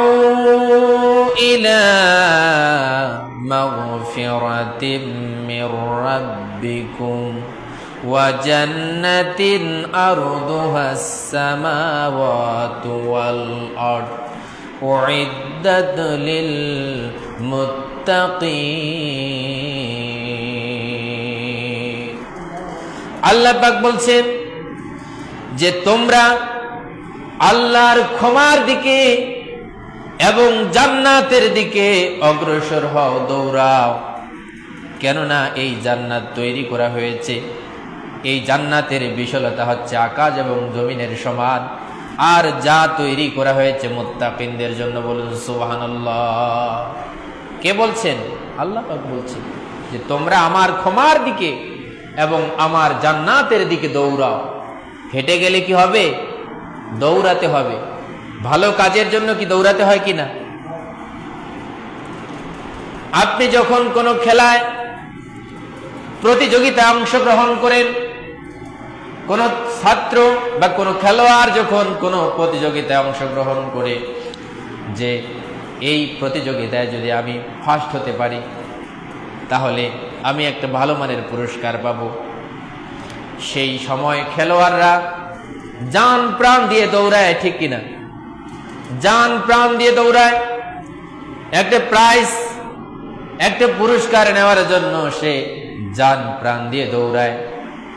سارعوا إلى مغفرة من ربكم وجنة أرضها السماوات والأرض أعدت للمتقين আল্লাহ পাক বলছেন যে তোমরা আল্লাহর ক্ষমার দিকে এবং জান্নাতের দিকে অগ্রসর হও, দৌড়াও। কেননা এই জান্নাত তৈরি করা হয়েছে। এই জান্নাতের বিশলতা হচ্ছে আকাশ এবং জমিনের সমান। আর যা তৈরি করা হয়েছে মোত্তাকিনদের জন্য বলুন, সুবহানাল্লাহ। কে বলছেন? আল্লাহ বলছেন যে, তোমরা আমার ক্ষমার দিকে এবং আমার জান্নাতের দিকে দৌড়াও। হেঁটে গেলে কি হবে? দৌড়াতে হবে। ভালো কাজের জন্য কি দৌড়াতে হয় কি না? আপনি যখন কোনো খেলায় প্রতিযোগিতায় অংশগ্রহণ করেন, কোন ছাত্র বা কোনো খেলোয়াড় যখন কোনো প্রতিযোগিতায় অংশগ্রহণ করে যে, এই প্রতিযোগিতায় যদি আমি ফার্স্ট হতে পারি, তাহলে আমি একটা ভালো মানের পুরস্কার পাব। সেই সময় খেলোয়াড়রা যান প্রাণ দিয়ে দৌড়ায়, ঠিক কিনা? যান প্রাণ দিয়ে দৌড়ায়। একটা প্রাইজ একটা পুরস্কার নেওয়ার জন্য সে যান প্রাণ দিয়ে দৌড়ায়।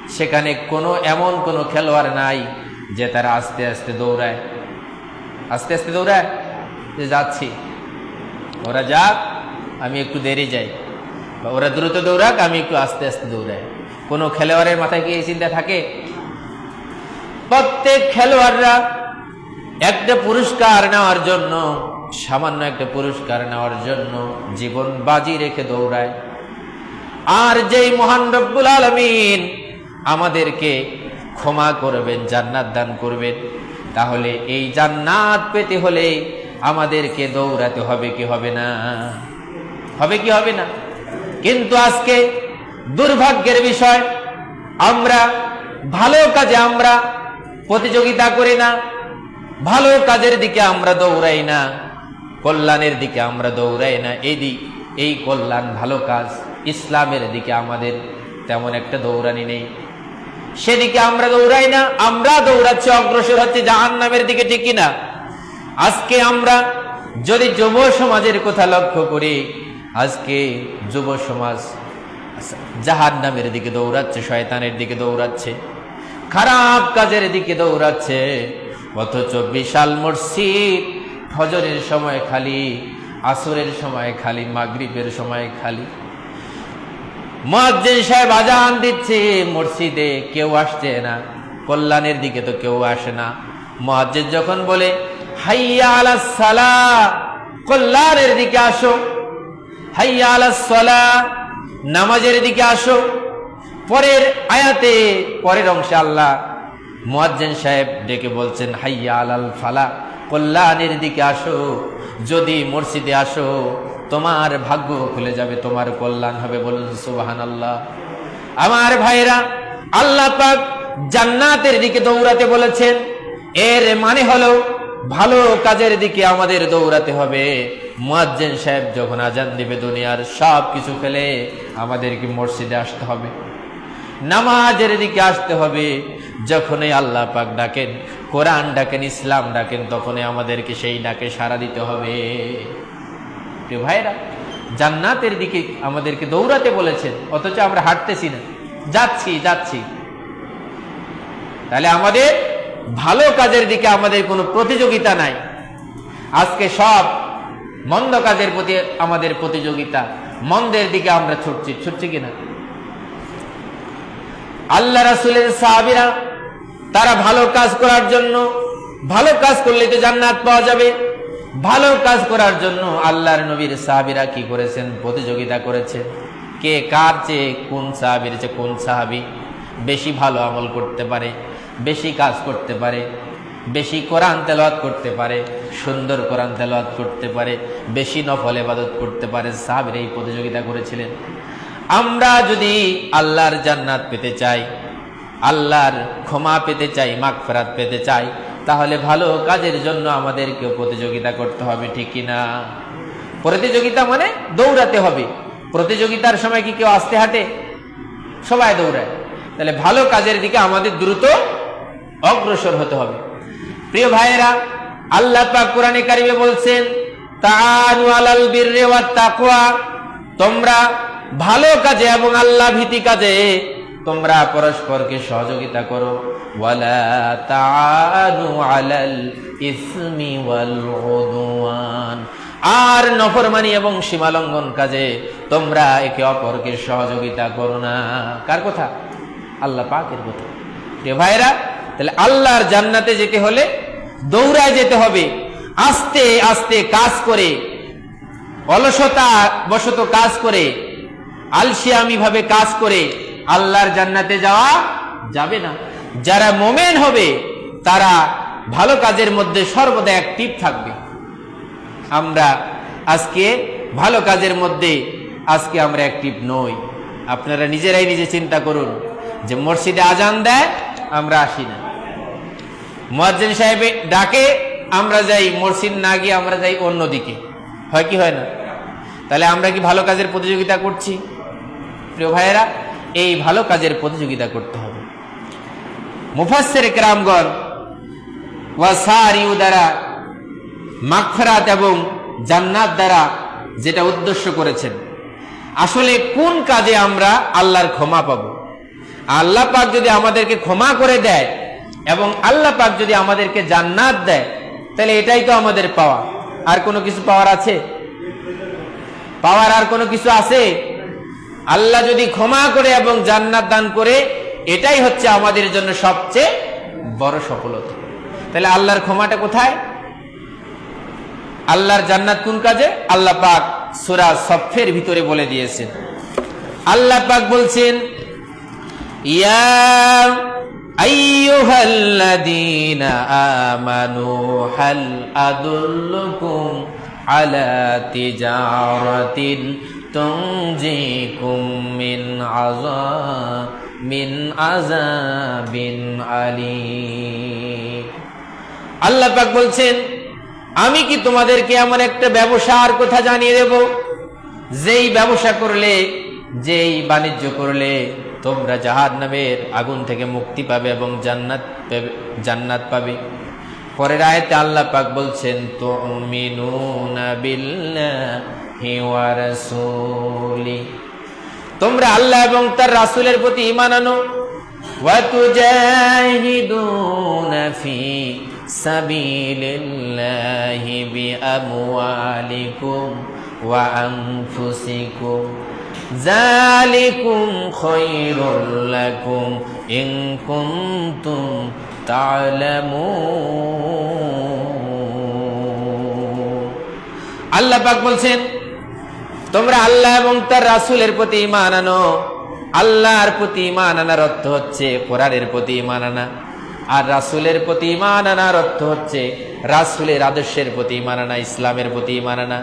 সেখানে কোনো এমন কোনো খেলোয়াড় নাই যে তারা আস্তে আস্তে দৌড়ায়। আস্তে আস্তে দৌড়ায়, যে যাচ্ছি। ওরা যাক, আমি একটু দেরি যাই। বা ওরা দ্রুত দৌড়াক, আমি একটু আস্তে আস্তে দৌড়াই। কোনো খেলোয়াড়ের মাথায় কি এই চিন্তা থাকে? প্রত্যেক খেলোয়াড়রা একটা পুরস্কার নেওয়ার জন্য, সামান্য একটা পুরস্কার নেওয়ার জন্য জীবন বাজি রেখে দৌড়ায়। আর যেই মহান রব্বুল আলমিন আমাদেরকে ক্ষমা করবেন, জান্নাত দান করবেন, তাহলে এই জান্নাত পেতে হলে আমাদেরকে দৌড়াতে হবে কি হবে না? হবে কি হবে না? কিন্তু আজকে দুর্ভাগ্যের বিষয়, আমরা, ভালো কাজে আমরা প্রতিযোগিতা করি না। ভালো কাজের দিকে আমরা দৌড়াই না। কল্যাণের দিকে আমরা দৌড়াই না। এই দিক এই কল্যাণ ভালো কাজ। ইসলামের দিকে আমাদের তেমন একটা দৌড়ানি নেই। সেদিকে আমরা দৌড়াই না। আমরা দৌড়াচ্ছি, অগ্রসর হচ্ছে জাহান নামের দিকে, ঠিক কিনা? আজকে আমরা যদি যুব সমাজের কথা লক্ষ্য করি, আজকে যুব সমাজ জাহান নামের দিকে দৌড়াচ্ছে, শয়তানের দিকে দৌড়াচ্ছে। খারাপ কাজের দিকে দৌড়াচ্ছে। অথচ বিশাল মসজিদ, ফজরের সময় খালি, আসরের সময় খালি, মাগরিবের সময় খালি। মসজিদ সাহেব আজান দিচ্ছে, মসজিদে কেউ আসছে না, কল্যাণের দিকে তো কেউ আসে না। মসজিদ যখন বলে, হাইয়া আলা সালা কল্যাণের দিকে আসো। হাইয়া আলা সলা নামাজের দিকে আসো। পরের আয়াতে, পরের অংশে আল্লাহ মুয়াজ্জিন সাহেব ডেকে বলছেন, হাইয়া আলাল ফালা, কল্যাণের দিকে আসো, যদি মসজিদে আসো, তোমার ভাগ্য খুলে যাবে, তোমার কল্যাণ হবে। বলুন সুবাহান আল্লাহ আমার ভাইরা আল্লাহ পাক জান্নাতের দিকে দৌড়াতে বলেছেন, এর মানে হলো ভালো কাজের দিকে আমাদের দৌড়াতে হবে। মুয়াজ্জিন সাহেব যখন আজান দিবে, দুনিয়ার সব কিছু ফেলে আমাদেরকে মসজিদে আসতে হবে। নামাজের দিকে আসতে হবে। যখনই আল্লাহ পাক ডাকেন, কোরআন ডাকেন, ইসলাম ডাকেন, তখনই আমাদেরকে সেই ডাকে সাড়া দিতে হবে। ভাইরা জান্নাতের দিকে আমাদেরকে দৌড়াতে বলেছেন, অথচ আমরা হাঁটতেছি না। যাচ্ছি যাচ্ছি। তাহলে আমাদের ভালো কাজের দিকে আমাদের কোনো প্রতিযোগিতা নাই। আজকে সব মন্দ কাজের প্রতি আমাদের প্রতিযোগিতা। মন্দের দিকে আমরা ছুটছি ছুটছি কিনা? আল্লাহ রাসুলের সাহাবিরা, তারা ভালো কাজ করার জন্য, ভালো কাজ করলে তো জান্নাত পাওয়া যাবে। ভালো কাজ করার জন্য আল্লাহর নবীর সাহাবিরা কি করেছেন? প্রতিযোগিতা করেছে। কে কার চেয়ে কোন সাহাবির চেয়ে কোন সাহাবি বেশি ভালো আমল করতে পারে, বেশি কাজ করতে পারে, বেশি কোরআন তেলাওয়াত করতে পারে, সুন্দর কোরআন তেলাওয়াত করতে পারে, বেশি নফল এবাদত করতে পারে? সাহাবিরা এই প্রতিযোগিতা করেছিলেন। আমরা যদি আল্লাহর জান্নাত পেতে চাই, আল্লাহর ক্ষমা পেতে চাই, মাগফেরাত পেতে চাই, তাহলে ভালো কাজের জন্য আমাদেরকে প্রতিযোগিতা করতে হবে, ঠিক কিনা? প্রতিযোগিতা মানে দৌড়াতে হবে। প্রতিযোগিতার সময় কি কেউ আসতে হাঁটে? সবাই দৌড়ায়। তাহলে ভালো কাজের দিকে আমাদের দ্রুত অগ্রসর হতে হবে। প্রিয় ভাইয়েরা, আল্লাহ পাক কোরআনে কারিমে বলছেন, তাআনু তোমরা ভালো কাজে এবং আল্লাহ ভীতি কাজে, তোমরা পরস্পরকে সহযোগিতা করো। আর নফরমানি এবং সীমালঙ্ঘন কাজে, তোমরা একে অপরকে সহযোগিতা করো না। কার কথা? আল্লাহ পাকের কথা। প্রিয় ভাইরা তাহলে আল্লাহর জান্নাতে যেতে হলে দৌড়ায় যেতে হবে। আস্তে আস্তে কাজ করে, অলসতা বশত কাজ করে আলসিয়ামি ভাবে কাজ করে আল্লাহর জান্নাতে যাওয়া যাবে না। যারা মোমেন হবে, তারা ভালো কাজের মধ্যে সর্বদা অ্যাক্টিভ থাকবে। আমরা আজকে ভালো কাজের মধ্যে, আজকে আমরা অ্যাক্টিভ নই। আপনারা নিজেরাই নিজে চিন্তা করুন যে মসজিদে আজান দেয়, আমরা আসি না। মুয়াজ্জিন সাহেব ডাকে, আমরা যাই, মসজিদ না গিয়ে আমরা যাই অন্যদিকে। হয় কি হয় না? তাহলে আমরা কি ভালো কাজের প্রতিযোগিতা করছি? প্রিয় ভাইয়েরা, এই ভালো কাজের প্রতিযোগিতা করতে হবে। মুফাসসির কেরামগণ ওয়াসারিউ দ্বারা মাগফিরাত এবং জান্নাত দ্বারা যেটা উদ্দেশ্য করেছেন, আসলে কোন কাজে আমরা আল্লাহর ক্ষমা পাব? আল্লাহ পাক যদি আমাদেরকে ক্ষমা করে দেয় এবং আল্লাহ পাক যদি আমাদেরকে জান্নাত দেয়, তাহলে এটাই তো আমাদের পাওয়া। আর কোনো কিছু পাওয়ার আছে? পাওয়ার আর কোনো কিছু আছে? আল্লাহ যদি ক্ষমা করে এবং জান্নাত দান করে, এটাই হচ্ছে আমাদের জন্য সবচেয়ে বড় সফলতা। তাহলে আল্লাহর ক্ষমাটা কোথায়? আল্লাহর জান্নাত কোন কাজে? আল্লাহ পাক সুরা সফের ভিতরে বলে দিয়েছেন। আল্লাহ পাক বলছেন, ইয়া তুনজিকুম মিন আযাব মিন আযাবিন আলীম আল্লাহ পাক বলছেন, আমি কি তোমাদেরকে এমন একটা ব্যবসার কথা জানিয়ে দেব? যেই ব্যবসা করলে, যেই বাণিজ্য করলে তোমরা জাহাদ নামের আগুন থেকে মুক্তি পাবে এবং জান্নাত জান্নাত পাবে। পরের আয়তে আল্লাহ পাক বলছেন তো ওয়া রাসূলি তোমরা আল্লাহ এবং তার রাসূলের প্রতি ইমান আনো। ওয়া তুজাহিদুনা ফি সাবিলিল্লাহি বিআমওয়ালিকুম ওয়া আনফুসিকুম। যালিকুম খায়রুল লাকুম ইন কুনতুম তা'লামুন আল্লাহ পাক বলছেন তোমরা আল্লাহ এবং তার রাসূলের প্রতি ঈমান আনো। আল্লাহর প্রতি ঈমান আনার অর্থ হচ্ছে কোরআনের প্রতি ঈমান আনা। আর রাসূলের প্রতি ঈমান আনার অর্থ হচ্ছে রাসূলের আদর্শের প্রতি ঈমান আনা, ইসলামের প্রতি ঈমান আনা।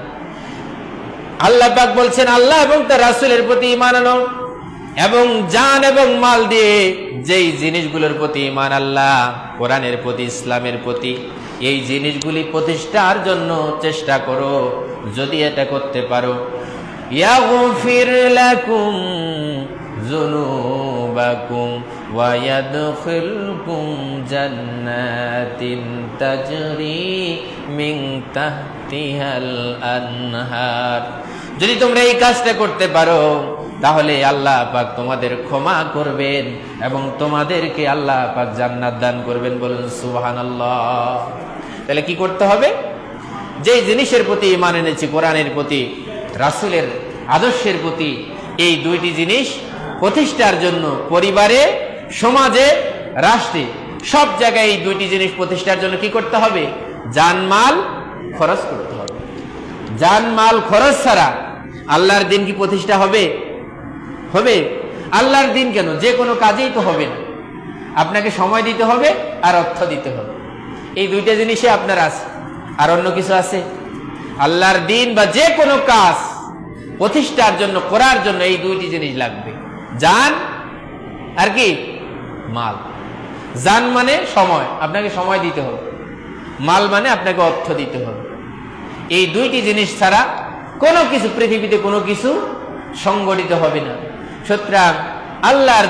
আল্লাহ পাক বলছেন, আল্লাহ এবং তার রাসুলের প্রতি ঈমান আনো এবং জান এবং মাল দিয়ে যেই জিনিসগুলোর প্রতি ঈমান আল্লাহ, কোরআনের প্রতি, ইসলামের প্রতি, এই জিনিসগুলি প্রতিষ্ঠার জন্য চেষ্টা করো। যদি এটা করতে পারো লাকুম যুনুবাকুম ওয়া ইয়াদখিলকুম জান্নাতিন তাজরি মিন তাহতিহাল আনহার যদি তোমরা এই কাজটা করতে পারো, তাহলে আল্লাহ পাক তোমাদের ক্ষমা করবেন এবং তোমাদেরকে আল্লাহ পাক জান্নাত দান করবেন বলুন, সুবহানাল্লাহ। তাহলে কি করতে হবে? যেই জিনিসের প্রতি ইমান এনেছি, কোরআনের প্রতি রাসূলের আদর্শের প্রতি এই দুইটি জিনিস প্রতিষ্ঠার জন্য পরিবারে, সমাজে, রাষ্ট্রে সব জায়গায় এই দুইটি জিনিস প্রতিষ্ঠার জন্য কি করতে হবে? জানমাল খরচ করতে হবে। জানমাল খরচ ছাড়া আল্লাহর দিন কি প্রতিষ্ঠা হবে? হবে। আল্লাহর দিন কেন? যে কোনো কাজেই তো হবে না। আপনাকে সময় দিতে হবে আর অর্থ দিতে হবে। এই দুইটা জিনিসে আপনার আছে। আর অন্য কিছু আছে? আল্লাহর দিন বা যে কোনো কাজ প্রতিষ্ঠার জন্য, করার জন্য এই দুইটি জিনিস লাগবে। যান আর কি? মাল। যান মানে সময়, আপনাকে সময় দিতে হবে। মাল মানে আপনাকে অর্থ দিতে হবে। এই দুইটি জিনিস ছাড়া কোনো কিছু, পৃথিবীতে কোনো কিছু সংগঠিত হবে না। সুতরাং আল্লাহর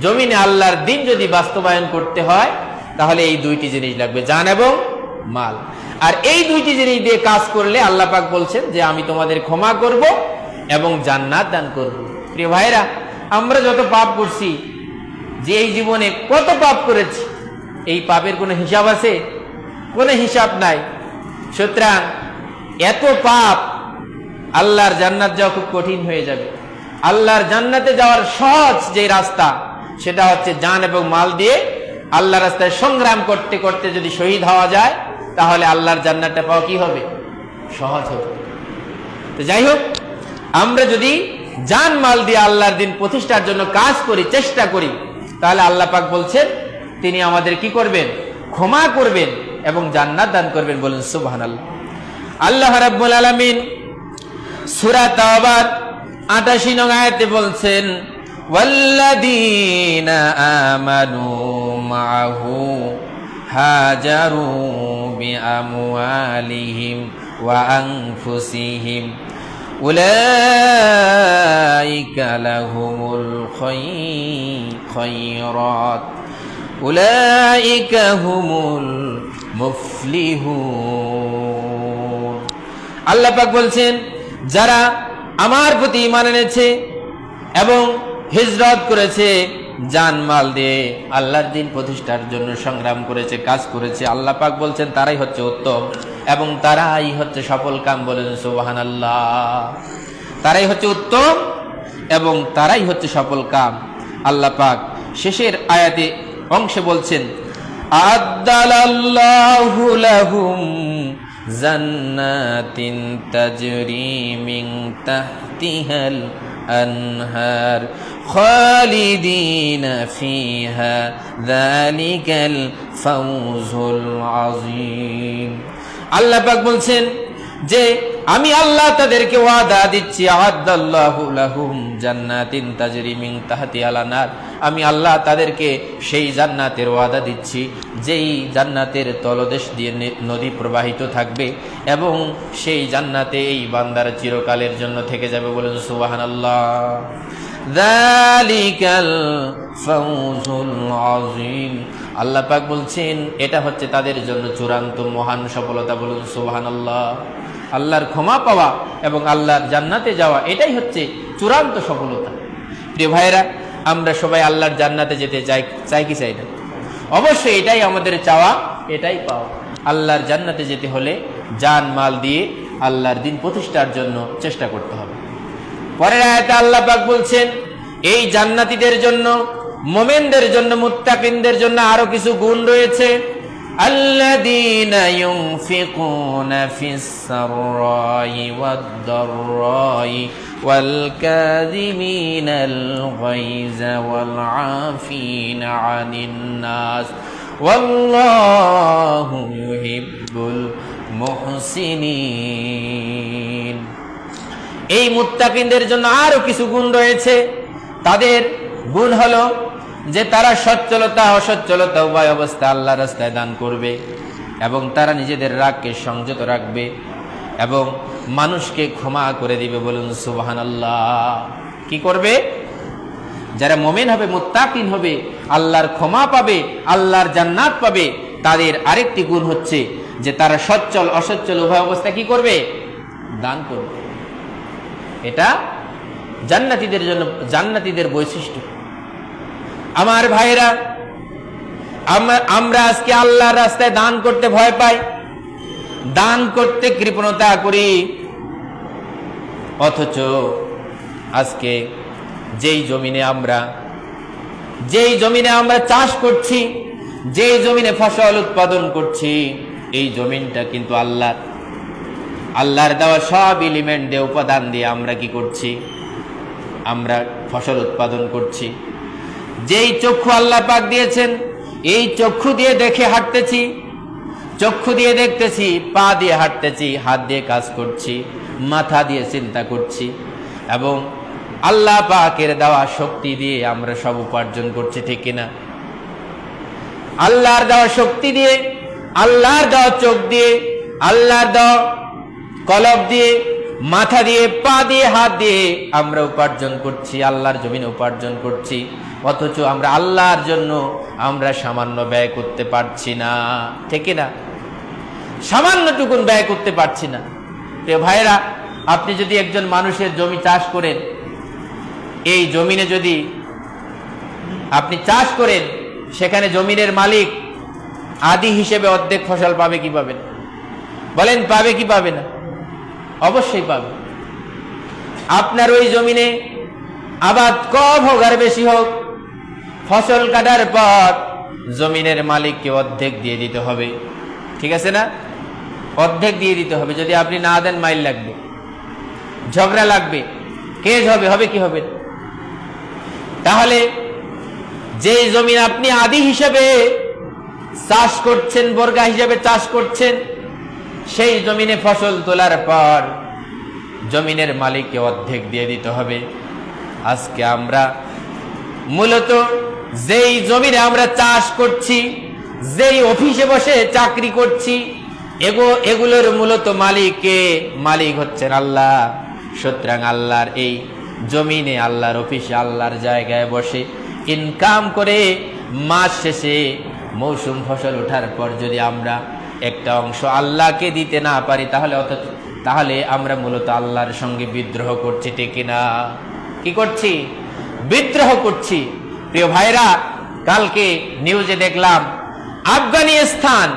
জমিনে আল্লাহর দিন যদি বাস্তবায়ন করতে হয়, তাহলে এই দুইটি জিনিস লাগবে, জান এবং মাল। আর এই দুইটি জিনিস দিয়ে কাজ করলে আল্লাহ পাক বলছেন যে আমি তোমাদের ক্ষমা করব এবং জান্নাত দান করব। প্রিয় ভাইরা আমরা যত পাপ করছি, যে এই জীবনে কত পাপ করেছি, এই পাপের কোনো হিসাব আছে? কোনো হিসাব নাই। সুতরাং এত পাপ আল্লাহর জান্নাত যাওয়া খুব কঠিন হয়ে যাবে। আল্লাহর জান্নাতে যাওয়ার সহজ যে রাস্তা, সেটা হচ্ছে জান এবং মাল দিয়ে আল্লাহ রাস্তায় সংগ্রাম করতে করতে যদি শহীদ হওয়া যায় তাহলে আল্লাহর জান্নাতটা পাওয়া কি হবে? সহজ হবে। তো যাই হোক, আমরা যদি জান মাল দিয়ে আল্লাহর দিন প্রতিষ্ঠার জন্য কাজ করি, চেষ্টা করি, তাহলে আল্লাহ পাক বলছেন, তিনি আমাদের কি করবেন? ক্ষমা করবেন এবং জান্নাত দান করবেন বলেন সুবহান আল্লাহ আল্লাহ রাব্বুল আলামিন সূরা তাওবার 28 নং আয়াতে বলছেন, ওয়াল্লাযীনা আমানু মা'হু هاجروا بأموالهم وأنفسهم أولئك لهم الخيرات أولئك هم المفلحون আল্লাহ পাক বলছেন যারা আমার প্রতি ইমান এনেছে এবং হিজরত করেছে জান মাল দিয়ে আল্লাহর দিন প্রতিষ্ঠার জন্য সংগ্রাম করেছে, কাজ করেছে। আল্লাহ পাক বলছেন, তারাই হচ্ছে উত্তম এবং তারাই হচ্ছে সফল কাম বলেন সুবাহান আল্লাহ তারাই হচ্ছে উত্তম এবং তারাই হচ্ছে সফল কাম। আল্লাহ পাক শেষের আয়াতে অংশে বলছেন জান্নাতিন তাজরি মিন তাহতিহাল أنهار خالدين فيها ذلك الفوز العظيم আল্লাহ পাক বলছেন যে আমি আল্লাহ তাদেরকে ওয়াদা দিচ্ছি লাহুম আমি আল্লাহ তাদেরকে সেই জান্নাতের ওয়াদা দিচ্ছি, যেই জান্নাতের তলদেশ দিয়ে নদী প্রবাহিত থাকবে এবং সেই জান্নাতে এই বান্দার চিরকালের জন্য থেকে যাবে বলেন সুবাহান আল্লাহ দালিকাল ফাউজুল আল্লাহ পাক বলছেন, এটা হচ্ছে তাদের জন্য চূড়ান্ত মহান সফলতা বলুন সুবহানাল্লাহ। আল্লাহর ক্ষমা পাওয়া এবং আল্লাহর জান্নাতে যাওয়া, এটাই হচ্ছে চূড়ান্ত সফলতা। প্রিয় ভাইরা আমরা সবাই আল্লাহর জান্নাতে যেতে চাই চাই কি চাই না? অবশ্যই এটাই আমাদের চাওয়া, এটাই পাওয়া। আল্লাহর জান্নাতে যেতে হলে জান, মাল দিয়ে আল্লাহর দিন প্রতিষ্ঠার জন্য চেষ্টা করতে হবে। পরের আয়াতে আল্লাহ পাক বলছেন, এই জান্নাতীদের জন্য, মোমেনদের জন্য, মুত্তাকিনদের জন্য আরও কিছু গুণ রয়েছে। الذين ينفقون في السراء والضراء والكاذبين الغيظ والعافين عن الناس والله يحب المحسنين এই মুত্তাকিনদের জন্য আরো কিছু গুণ রয়েছে তাদের গুণ হলো যে তারা সচ্ছলতা, অসচ্ছলতা উভয় অবস্থা আল্লাহ রাস্তায় দান করবে এবং তারা নিজেদের রাগকে সংযত রাখবে এবং মানুষকে ক্ষমা করে দিবে বলুন সুবাহান আল্লাহ কি করবে? যারা মোমেন হবে, মুত্তাকিন হবে, আল্লাহর ক্ষমা পাবে, আল্লাহর জান্নাত পাবে, তাদের আরেকটি গুণ হচ্ছে যে তারা সচ্ছল, অসচ্ছল উভয় অবস্থা কি করবে? দান করবে। এটা জান্নাতীদের জন্য, জান্নাতীদের বৈশিষ্ট্য। আমার ভাইরা আমরা আজকে আল্লাহর রাস্তায় দান করতে ভয় পাই। দান করতে কৃপণতা করি। অথচ আজকে যেই জমিনে আমরা, যেই জমিনে আমরা চাষ করছি, যেই জমিনে ফসল উৎপাদন করছি, এই জমিনটা কিন্তু আল্লাহ, আল্লাহর দেওয়া সব এলিমেন্ট দিয়ে উপাদান দিয়ে আমরা কি করছি? আমরা ফসল উৎপাদন করছি। যেই চক্ষু আল্লাহ পাক দিয়েছেন, এই চক্ষু দিয়ে দেখে হাঁটতেছি। চক্ষু দিয়ে দেখতেছি, পা দিয়ে হাঁটতেছি, হাত দিয়ে কাজ করছি, মাথা দিয়ে চিন্তা করছি এবং আল্লাহ পাকের দেওয়া শক্তি দিয়ে আমরা সব উপার্জন করছি, ঠিক কিনা? আল্লাহর দেওয়া শক্তি দিয়ে, আল্লাহর দেওয়া চোখ দিয়ে, আল্লাহর দেওয়া কলব দিয়ে মাথা দিয়ে, পা দিয়ে, হাত দিয়ে আমরা উপার্জন করছি, আল্লাহর জমিনে উপার্জন করছি। অথচ আমরা আল্লাহর জন্য আমরা সামান্য ব্যয় করতে পারছি না। ঠিক না সামান্যটুকুন ব্যয় করতে পারছি না। প্রিয় ভাইরা আপনি যদি একজন মানুষের জমি চাষ করেন, এই জমিনে যদি আপনি চাষ করেন, সেখানে জমিনের মালিক আদি হিসেবে অর্ধেক ফসল পাবে কি পাবে না বলেন, পাবে কি পাবে না? অবশ্যই পাবে। আপনার ওই জমিনে আবাদ কম হোক আর বেশি হোক, ফসল কাটার পর জমিনের মালিককে অর্ধেক দিয়ে দিতে হবে। ঠিক আছে না? অর্ধেক দিয়ে দিতে হবে। যদি আপনি না দেন, মাইল লাগবে। ঝগড়া লাগবে। কেজ হবে হবে কি হবে? তাহলে যে জমিন আপনি আদি হিসেবে চাষ করছেন, বর্গা হিসেবে চাষ করছেন সেই জমিনে ফসল তোলার পর জমিনের মালিককে অর্ধেক দিয়ে দিতে হবে। আজকে আমরা মূলত যেই জমিনে আমরা চাষ করছি, যেই অফিসে বসে চাকরি করছি, এগো, এগুলোর মূলত মালিককে মালিক হচ্ছেন আল্লাহ। সুতরাং আল্লাহর এই জমিনে, আল্লাহর অফিসে, আল্লাহর জায়গায় বসে ইনকাম করে মাস শেষে মৌসুম ফসল ওঠার পর যদি আমরা একটা অংশ আল্লাহকে দিতে না পারি, তাহলে অত তাহলে আমরা মূলত আল্লাহর সঙ্গে বিদ্রোহ করছি, ঠিক না কি করছি? বিদ্রোহ করছি। প্রিয় ভাইরা, কালকে নিউজে দেখলাম, আফগানিস্তান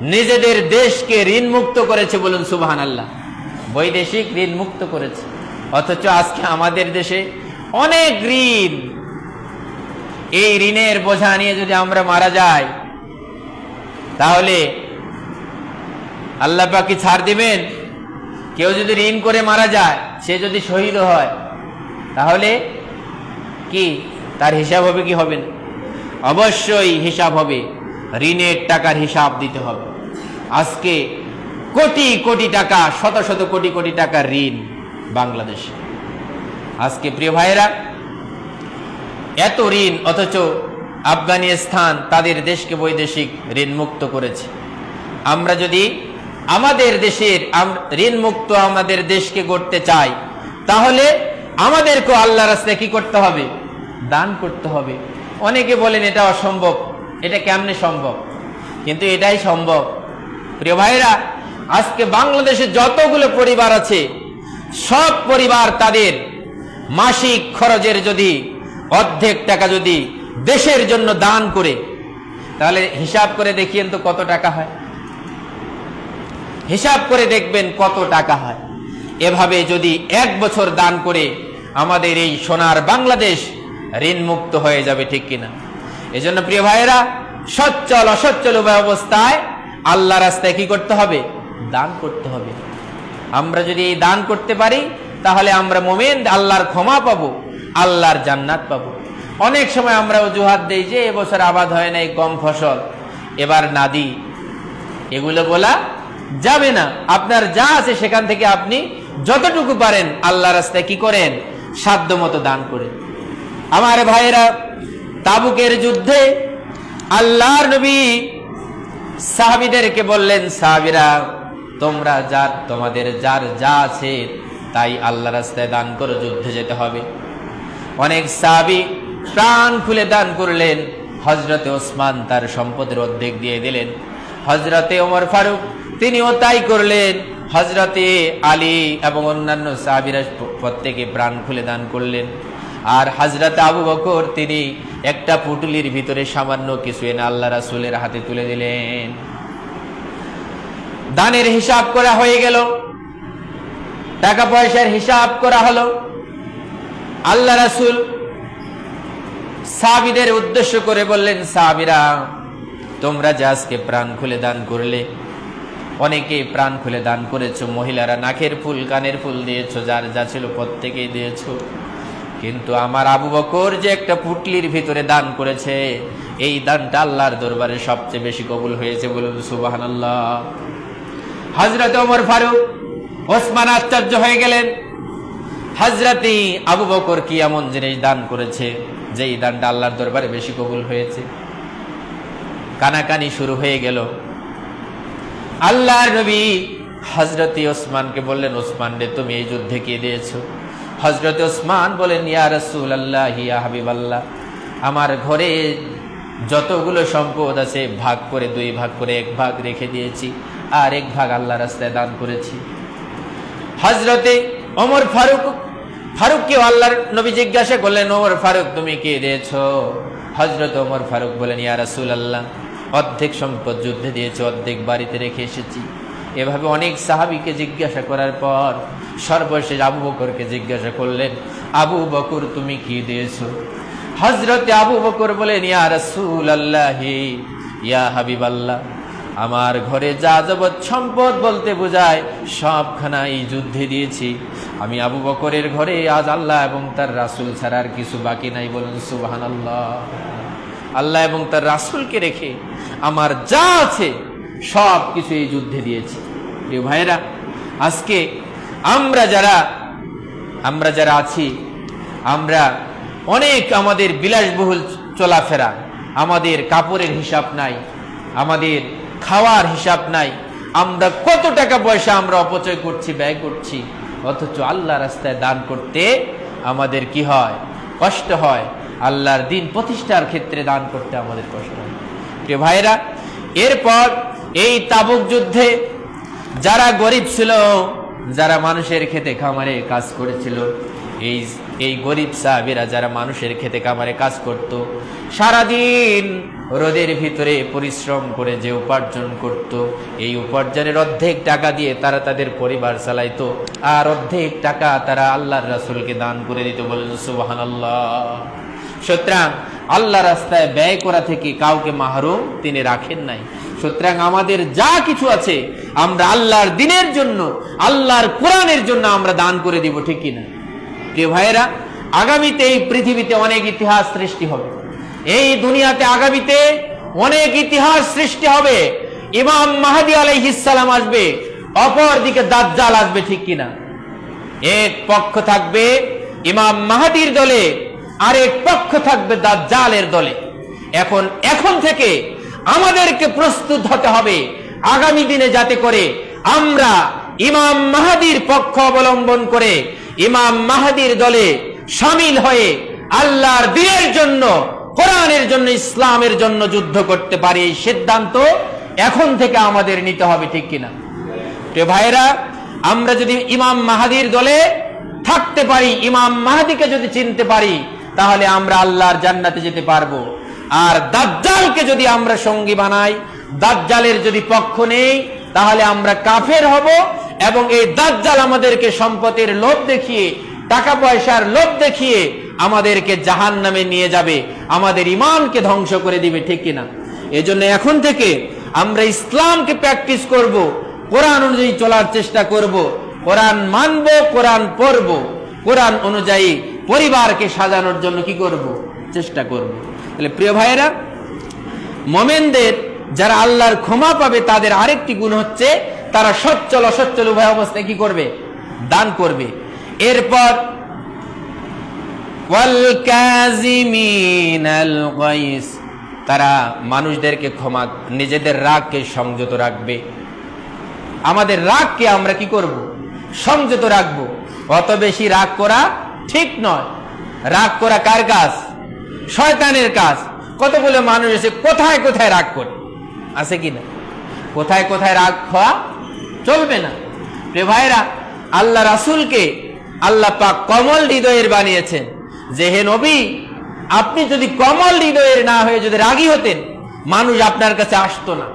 নিজেদের দেশকে ঋণ মুক্ত করেছে বলুন সুবাহান আল্লাহ বৈদেশিক ঋণ মুক্ত করেছে। অথচ আজকে আমাদের দেশে অনেক ঋণ। এই ঋণের বোঝা নিয়ে যদি আমরা মারা যাই, তাহলে আল্লাহ পাকি ছাড় দিবেন? কেউ যদি ঋণ করে মারা যায়, সে যদি শহীদ হয়, তাহলে কি? তার হিসাব হবে কি হবে না? অবশ্যই হিসাব হবে। ঋণের টাকার হিসাব দিতে হবে। আজকে কোটি কোটি টাকা, শত শত কোটি কোটি টাকার ঋণ বাংলাদেশে। আজকে প্রিয় ভাইয়েরা, এত ঋণ অথচ আফগানিস্তান তাদের দেশকে বৈদেশিক ঋণ মুক্ত করেছে। আমরা যদি আমাদের দেশের আম- ঋণ মুক্ত আমাদের দেশকে গড়তে চাই, তাহলে আমাদেরকে আল্লাহ রাস্তায় কি করতে হবে? দান করতে হবে। অনেকে বলেন, এটা অসম্ভব। এটা কেমনে সম্ভব? কিন্তু এটাই সম্ভব। প্রিয় ভাইরা আজকে বাংলাদেশে যতগুলো পরিবার আছে, সব পরিবার তাদের মাসিক খরচের যদি, অর্ধেক টাকা যদি দেশের জন্য দান করে, তাহলে হিসাব করে দেখিয়েন তো কত টাকা হয়। হিসাব করে দেখবেন কত টাকা হয়। এভাবে যদি এক বছর দান করে আমাদের এই সোনার বাংলাদেশ ঋণ মুক্ত হয়ে যাবে, ঠিক কিনা? এজন্য প্রিয় ভাইয়েরা, সচ্ছল অসচ্ছল উভয় অবস্থায় আল্লাহ রাস্তায় কি করতে হবে? দান করতে হবে। আমরা যদি এই দান করতে পারি, তাহলে আমরা মোমেন, আল্লাহর ক্ষমা পাবো, আল্লাহর জান্নাত পাবো। অনেক সময় আমরা অজুহাত দিই যে এবছর আবাদ হয় নাই কম ফসল, এবার না দিই। এগুলো বলা যাবে না। আপনার যা আছে সেখান থেকে আপনি যতটুকু পারেন আল্লাহ রাস্তায় কি করেন? সাধ্য মতো দান করে। আমার ভাইয়েরা, তাবুকের যুদ্ধে আল্লাহর নবী সাহাবিদেরকে বললেন, সাহাবিরা, তোমরা যার তোমাদের যার যা আছে তাই আল্লাহ রাস্তায় দান করে যুদ্ধে যেতে হবে। অনেক সাহাবি প্রাণ খুলে দান করলেন। হজরতে ওসমান তার সম্পদের অর্ধেক দিয়ে দিলেন। হজরতে ওমর ফারুক তিনিও তাই করলেন। হজরতে আলী এবং অন্যান্য সাহাবিরা প্রত্যেকে প্রাণ খুলে দান করলেন। আর হজরত আবু বকর, তিনি একটা পুটুলির ভিতরে সামান্য কিছু এনে আল্লাহ রাসুলের হাতে তুলে দিলেন। দানের হিসাব করা হয়ে গেল। টাকা পয়সার হিসাব করা হলো। আল্লাহ রাসুল সাবিদের উদ্দেশ্য করে বললেন সাবিরা তোমরা যে আজকে প্রাণ খুলে দান করলে অনেকে প্রাণ খুলে দান করেছ, মহিলারা নাকের ফুল, কানের ফুল দিয়েছ, যার যা ছিল প্রত্যেকেই দিয়েছ। কিন্তু আমার আবু বকর যে একটা পুটলির ভিতরে দান করেছে, এই দানটা আল্লাহর দরবারে সবচেয়ে বেশি কবুল হয়েছে বলুন সুবাহান আল্লাহ হজরত ওমর ফারুক, ওসমান আশ্চর্য হয়ে গেলেন। হাজরাতি আবু বকর কি এমন জিনিস দান করেছে, যেই দানটা আল্লাহর দরবারে বেশি কবুল হয়েছে? কানাকানি শুরু হয়ে গেল। আল্লাহর নবী হজরতি ওসমানকে বললেন, ওসমান রে, তুমি এই যুদ্ধে কে দিয়েছ? হজরত ওসমান বলেন, ইয়া রসুল আল্লাহ ইয়া হাবিব আল্লাহ আমার ঘরে যতগুলো সম্পদ আছে, ভাগ করে, দুই ভাগ করে, এক ভাগ রেখে দিয়েছি, আর এক ভাগ আল্লাহ রাস্তায় দান করেছি। হজরতে ওমর ফারুক, ফারুককে আল্লাহর নবী জিজ্ঞাসা করলেন, ওমর ফারুক, তুমি কে দিয়েছ? হজরত ওমর ফারুক বলেন, ইয়া রাসুল আল্লাহ অর্ধেক সম্পদ যুদ্ধে দিয়েছে, অর্ধেক বাড়িতে রেখে এসেছি। এভাবে অনেক সাহাবিকে জিজ্ঞাসা করার পর সর্বশেষ আবু বকরকে জিজ্ঞাসা করলেন, আবু বকর, তুমি কি দিয়েছ? হজরতে আবু বকর বলেন, ইয়া রাসুল আল্লাহ ইয়া হাবিব আল্লাহ আমার ঘরে যা যাবৎ সম্পদ বলতে বোঝায় সবখানা এই যুদ্ধে দিয়েছি। আমি আবু বকরের ঘরে আজ আল্লাহ এবং তার রাসুল ছাড়ার কিছু বাকি নাই বলুন সুবাহান আল্লাহ আল্লাহ এবং তার রাসুলকে রেখে আমার যা আছে সব কিছু এই যুদ্ধে দিয়েছি। প্রিয় ভাইরা আজকে আমরা যারা আমরা যারা আছি, আমরা অনেক আমাদের বিলাসবহুল চলাফেরা, আমাদের কাপড়ের হিসাব নাই, আমাদের খাওয়ার হিসাব নাই, আমরা কত টাকা পয়সা আমরা অপচয় করছি, ব্যয় করছি, অথচ আল্লাহ রাস্তায় দান করতে আমাদের কি হয়? কষ্ট হয়। আল্লাহর দিন প্রতিষ্ঠার ক্ষেত্রে দান করতে আমাদের কষ্ট প্রিয় ভাইরা এরপর এই তাবুক যুদ্ধে যারা গরিব ছিল, যারা মানুষের খেতে খামারে কাজ করেছিল, এই এই গরিব সাহাবিরা যারা মানুষের খেতে খামারে কাজ করত, সারাদিন রোদের ভিতরে পরিশ্রম করে যে উপার্জন করত, এই উপার্জনের অর্ধেক টাকা দিয়ে তারা তাদের পরিবার চালাইতো, আর অর্ধেক টাকা তারা আল্লাহর রাসুলকে দান করে দিত। বলে বলেন সুবাহান সুতরাং আল্লাহ রাস্তায় ব্যয় করা থেকে কাউকে মাহরুম তিনি রাখেন নাই। সুতরাং আমাদের যা কিছু আছে আমরা আল্লাহর দিনের জন্য, আল্লাহর কোরআনের জন্য আমরা দান করে দিব, ঠিক কিনা প্রিয় ভাইয়েরা, আগামীতে এই পৃথিবীতে অনেক ইতিহাস সৃষ্টি হবে। এই দুনিয়াতে আগামীতে অনেক ইতিহাস সৃষ্টি হবে। ইমাম মাহাদি আলাইহিসালাম আসবে অপর দিকে দাজ্জাল আসবে, ঠিক কিনা এক পক্ষ থাকবে ইমাম মাহাদির দলে আর এক পক্ষ থাকবে দাজ্জালের দলে। এখন এখন থেকে আমাদেরকে প্রস্তুত হতে হবে আগামী দিনে যাতে করে আমরা ইমাম মাহাদির পক্ষ অবলম্বন করে ইমাম মাহাদির দলে সামিল হয়ে আল্লাহর দিনের জন্য, কোরআনের জন্য, ইসলামের জন্য যুদ্ধ করতে পারি এই সিদ্ধান্ত এখন থেকে আমাদের নিতে হবে, ঠিক কিনা? প্রিয় ভাইরা আমরা যদি ইমাম মাহাদির দলে থাকতে পারি, ইমাম মাহাদিকে যদি চিনতে পারি তাহলে আমরা আল্লাহর জান্নাতে যেতে পারব। আর দাজ্জালকে যদি আমরা সঙ্গী বানাই, দাজ্জালের যদি পক্ষ নেই, তাহলে আমরা কাফের হব এবং এই দাজ্জাল আমাদেরকে সম্পদের লোভ দেখিয়ে টাকা পয়সার লোভ দেখিয়ে আমাদেরকে জাহান নামে নিয়ে যাবে। আমাদের ইমানকে ধ্বংস করে দিবে, ঠিক কিনা? এজন্য এখন থেকে আমরা ইসলামকে প্র্যাকটিস করব, কোরআন অনুযায়ী চলার চেষ্টা করব, কোরআন মানব, কোরআন পড়ব। কোরআন অনুযায়ী পরিবারকে সাজানোর জন্য কি করব? চেষ্টা করব। তাহলে প্রিয় ভাইয়েরা, মোমেনদের যারা আল্লাহর ক্ষমা পাবে, তাদের আরেকটি গুণ হচ্ছে তারা সচ্ছল অসচ্ছল উভয় অবস্থায় কি করবে? দান করবে। এরপর তারা মানুষদেরকে ক্ষমা, নিজেদের রাগকে সংযত রাখবে। আমাদের রাগকে আমরা কি করব? সংযত রাখব। অত বেশি রাগ করা ঠিক নয়। রাগ করা কার কাজ? শয়তানের কাজ। কতগুলো মানুষ এসে কোথায় কোথায় রাগ করে? আছে কি না? কোথায় কোথায় রাগ খাওয়া চলবে না। রে ভাইরা আল্লাহ রাসুলকে আল্লাহ পাক কমল হৃদয়ের বানিয়েছেন। যে হে নবী, আপনি যদি কমল হৃদয়ের না হয়ে যদি রাগী হতেন, মানুষ আপনার কাছে আসতো না।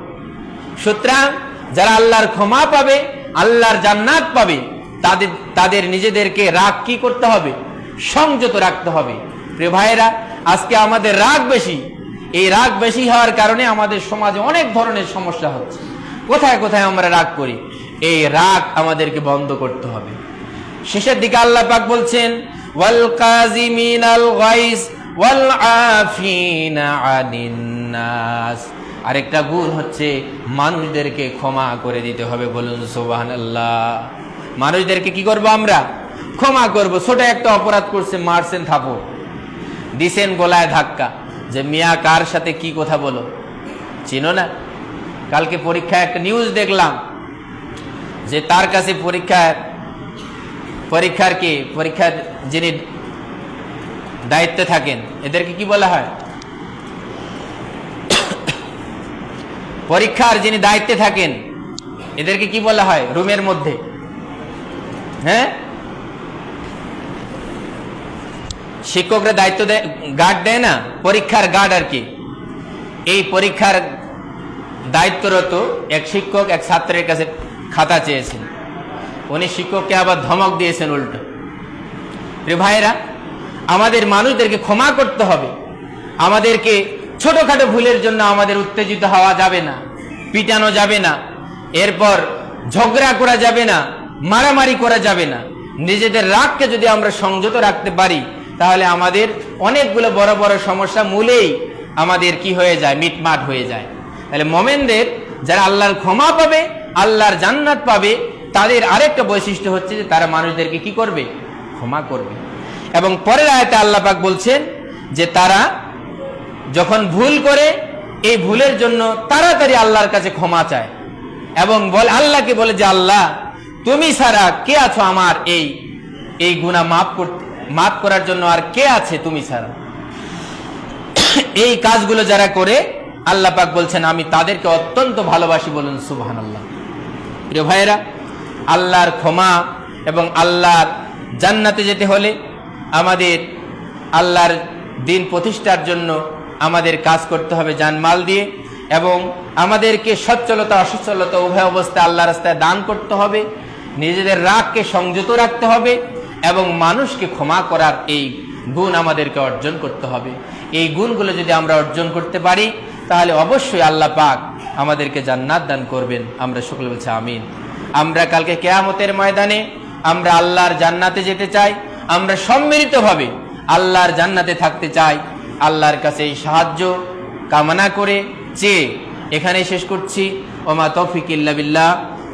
সুতরাং যারা আল্লাহর ক্ষমা পাবে, আল্লাহর জান্নাত পাবে তাদের তাদের নিজেদেরকে রাগ কি করতে হবে? সংযত রাখতে হবে। প্রিয় ভাইয়েরা, আজকে আমাদের রাগ বেশি। এই রাগ বেশি হওয়ার কারণে আমাদের সমাজে অনেক ধরনের সমস্যা হচ্ছে। কোথায় কোথায় আমরা রাগ করি? এই রাগ আমাদেরকে বন্ধ করতে হবে। শেষের দিকে আল্লাহ পাক বলছেন, ওয়াল কাজিমিনাল গাইস ওয়াল আফিনা আনিন নাস। আরেকটা গুণ হচ্ছে, মানুষদেরকে ক্ষমা করে দিতে হবে বলুন সুবহানাল্লাহ। মানুষদেরকে কি করব আমরা? ক্ষমা করব। ছোট একটা অপরাধ করছে মারছেন থাপড়। দিছেন গলায় ধাক্কা। যে মিয়া কার সাথে কি কথা বলো? চিনো না? কালকে পরীক্ষা একটা নিউজ দেখলাম। যে তার কাছে পরীক্ষার পরীক্ষার কি? পরীক্ষার যিনি দায়িত্বে থাকেন, এদেরকে কি বলা হয়? পরীক্ষার যিনি দায়িত্বে থাকেন, এদেরকে কি বলা হয়? রুমের মধ্যে। হ্যাঁ? শিক্ষকরা দায়িত্ব দেয় গার্ড দেয় না? পরীক্ষার গার্ড আর কি? এই পরীক্ষার দায়িত্বরত এক শিক্ষক এক ছাত্রের কাছে খাতা চেয়েছেন। উনি শিক্ষককে আবার ধমক দিয়েছেন উল্টো। রে ভাইরা আমাদের মানুষদেরকে ক্ষমা করতে হবে। আমাদেরকে ছোটখাটো ভুলের জন্য আমাদের উত্তেজিত হওয়া যাবে না, পিটানো যাবে না। এরপর ঝগড়া করা যাবে না। মারামারি করা যাবে না। নিজেদের রাগকে যদি আমরা সংযত রাখতে পারি, তাহলে আমাদের অনেকগুলো বড় বড় সমস্যা মূলেই আমাদের কি হয়ে যায়? মিটমাট হয়ে যায়। তাহলে মোমেনদের যারা আল্লাহর ক্ষমা পাবে, আল্লাহর জান্নাত পাবে, তাদের আরেকটা বৈশিষ্ট্য হচ্ছে যে তারা মানুষদেরকে কি করবে? ক্ষমা করবে। এবং পরের আয়তে আল্লাহ পাক বলছেন যে তারা যখন ভুল করে, এই ভুলের জন্য তাড়াতাড়ি আল্লাহর কাছে ক্ষমা চায়। এবং বল আল্লাহকে বলে যে, আল্লাহ তুমি ছাড়া কে আছো আমার এই এই গুণা মাফ করতে মাফ করার জন্য আর কে আছে তুমি ছাড়া? এই কাজগুলো যারা করে, আল্লাহ পাক বলছেন, আমি তাদেরকে অত্যন্ত ভালোবাসি বলুন সুবহান আল্লাহ প্রিয় ভাইয়েরা, আল্লাহর ক্ষমা এবং আল্লাহর জান্নাতে যেতে হলে আমাদের আল্লাহর দিন প্রতিষ্ঠার জন্য আমাদের কাজ করতে হবে জানমাল দিয়ে এবং আমাদেরকে সচ্ছলতা, অসচ্ছলতা উভয় অবস্থায় আল্লাহ রাস্তায় দান করতে হবে। নিজেদের রাগকে সংযত রাখতে হবে এবং মানুষকে ক্ষমা করার এই গুণ আমাদেরকে অর্জন করতে হবে। এই গুণগুলো যদি আমরা অর্জন করতে পারি, তাহলে অবশ্যই আল্লাহ পাক আমাদেরকে জান্নাত দান করবেন। আমরা সকলে বলছি আমিন। আমরা কালকে কেয়ামতের ময়দানে আমরা আল্লাহর জান্নাতে যেতে চাই। আমরা সম্মিলিতভাবে আল্লাহর জান্নাতে থাকতে চাই। আল্লাহর কাছে এই সাহায্য কামনা করে চেয়ে এখানে শেষ করছি। ওমা তৌফিক ইল্লা বিল্লাহ।